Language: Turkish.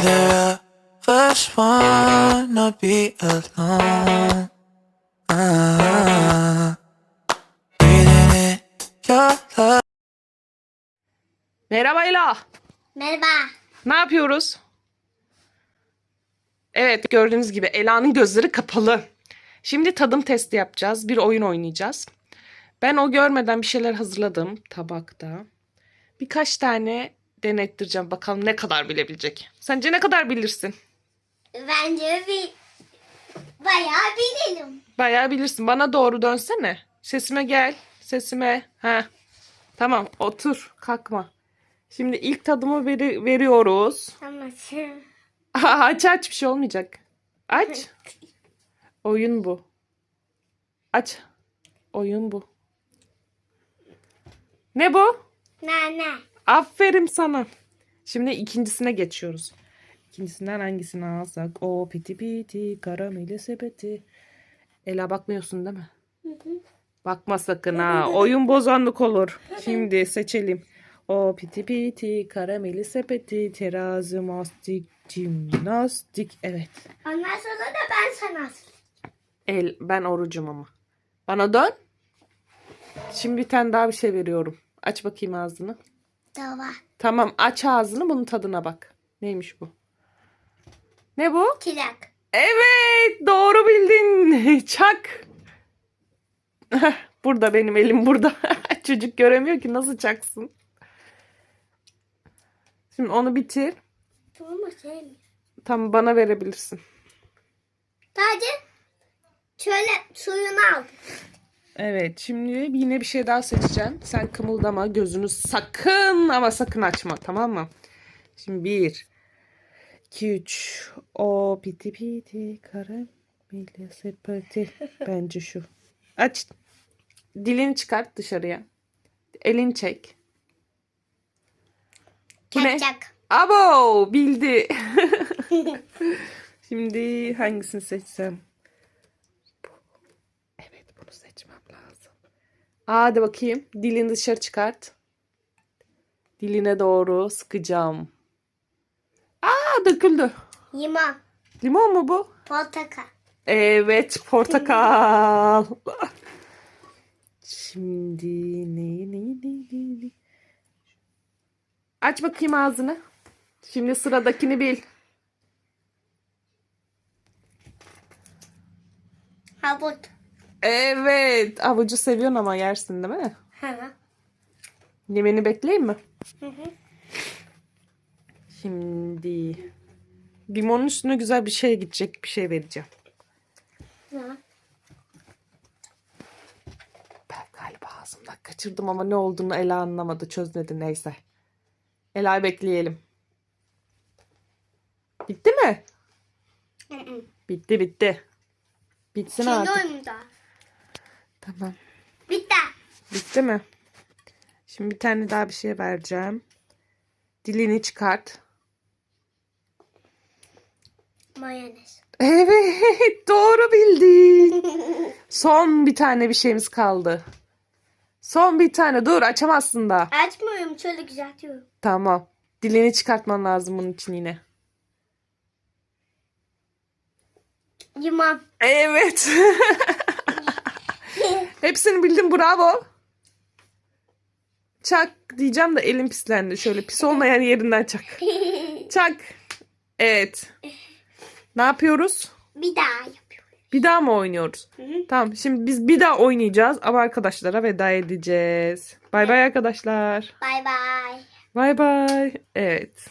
Neither of us wanna be alone. Ah, breathing in your love. Merhaba Ela. Merhaba. Ne yapıyoruz? Evet gördüğünüz gibi Ela'nın gözleri kapalı. Şimdi tadım testi yapacağız. Bir oyun oynayacağız. Ben o görmeden bir şeyler hazırladım tabakta. Birkaç tane denettireceğim. Bakalım ne kadar bilebilecek. Sence ne kadar bilirsin? Bence bir bayağı bilelim. Bayağı bilirsin. Bana doğru dönsene. Sesime gel. Sesime. Ha. Tamam otur. Kalkma. Şimdi ilk tadımı veri- veriyoruz. Tamam. aç aç bir şey olmayacak. Aç. Oyun bu. Aç. Oyun bu. Ne bu? Nane. Aferin sana. Şimdi ikincisine geçiyoruz. İkincisinden hangisini alsak? O piti piti karameli sepeti. Ela bakmıyorsun değil mi? Bakma sakın ha. Oyun bozanlık olur. Şimdi seçelim. O piti piti karameli sepeti terazi mastik jimnastik. Evet. Ondan sonra da ben sana El, ben orucum ama. Bana dön. Şimdi bir tane daha bir şey veriyorum. Aç bakayım ağzını. Dava. Tamam aç ağzını bunun tadına bak. Neymiş bu? Ne bu? Kirak. Evet doğru bildin. Çak. burada benim elim burada. Çocuk göremiyor ki nasıl çaksın. Şimdi onu bitir. Tamam sevmiyorum. Tam bana verebilirsin. Sadece şöyle suyunu al. Evet şimdi yine bir şey daha seçeceğim. Sen kımıldama gözünü sakın ama sakın açma tamam mı? Şimdi bir, iki, üç. O piti piti karameli sepeti. Bence şu. Aç. Dilini çıkart dışarıya. Elini çek. Ne? Çak. Abo bildi. Şimdi hangisini seçsem? Bu. Evet bunu seçmem lazım. Aa, Hadi bakayım. Dilini dışarı çıkart. Diline doğru sıkacağım. Aa döküldü. Limon. Limon mu bu? Portakal. Evet portakal. Şimdi ne ne ne ne ne. Aç bakayım ağzını. Şimdi sıradakini bil. Havuç. Evet. Avucu seviyorsun ama yersin değil mi? Hı. Yemeni bekleyeyim mi? Hı hı. Şimdi limonun üstüne güzel bir şey gidecek bir şey vereceğim. Hı. Ben galiba ağzımdan kaçırdım ama ne olduğunu Ela anlamadı çözmedi neyse. Ela'yı bekleyelim. Bitti mi? Hı hı. Bitti bitti. Bitsin Şimdi artık. oyunda. Tamam. Bitti. Bitti mi? Şimdi bir tane daha bir şey vereceğim. Dilini çıkart. Mayonez. Evet doğru bildin. Son bir tane bir şeyimiz kaldı. Son bir tane dur açamazsın da. Açmıyorum. Şöyle düzeltiyorum. Tamam. Dilini çıkartman lazım bunun için yine. Limon. Evet. Hepsini bildim bravo. Çak diyeceğim de elim pislendi. Şöyle pis olmayan yerinden çak. Çak. Evet. Ne yapıyoruz? Bir daha yapıyorum. Bir daha mı oynuyoruz? Hı hı. Tamam şimdi biz bir daha oynayacağız ama arkadaşlara veda edeceğiz. Bay bay arkadaşlar. Bay bay. Bay bay. Evet.